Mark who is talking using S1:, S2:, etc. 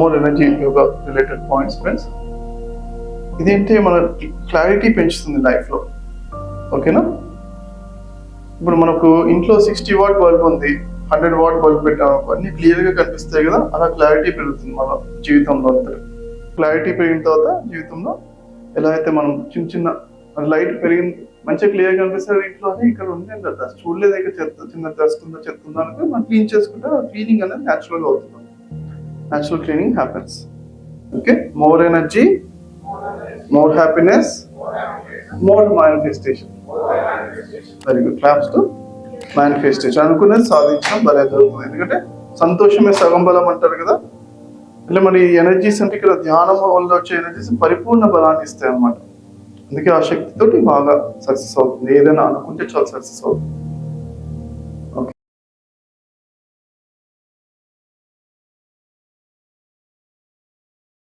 S1: More energy yoga related points friends ఇదేంటే మన clarity పెంచుతుంది లైఫ్లో ఓకేనా ఇప్పుడు మనకు ఇంట్లో సిక్స్టీ వాట్ బల్బ్ ఉంది హండ్రెడ్ వాట్ బల్బ్ పెట్టాము అన్ని క్లియర్గా కనిపిస్తాయి కదా అలా క్లారిటీ పెరుగుతుంది మన జీవితంలో అంతా. క్లారిటీ పెరిగిన తర్వాత జీవితంలో ఎలా అయితే మనం చిన్న చిన్న లైట్ పెరిగింది మంచిగా క్లియర్ కనిపిస్తుంది ఇంట్లో అని ఇక్కడ ఉంది అంత డస్ట్ చూడలేదు ఇక్కడ చెత్త చిన్న డస్ట్ ఉందో చెత్త ఉందో అనుకో మనం క్లీన్ చేసుకుంటే క్లీనింగ్ అనేది న్యాచురల్గా అవుతుంది. Natural cleaning happens okay more energy more happiness more manifestation very good claps to manifestation అనుకునేది సాధించడం భలే జరుగుతుంది. ఎందుకంటే సంతోషమే సగం బలం అంటారు కదా. అంటే మరి ఎనర్జీస్ అంటే ఇక్కడ ధ్యానం వల్ల వచ్చే ఎనర్జీస్ పరిపూర్ణ బలాన్ని ఇస్తాయి అనమాట అందుకే ఆ శక్తితోటి బాగా సక్సెస్ అవుతుంది. ఏదైనా అనుకుంటే చాలా సక్సెస్ అవుతుంది.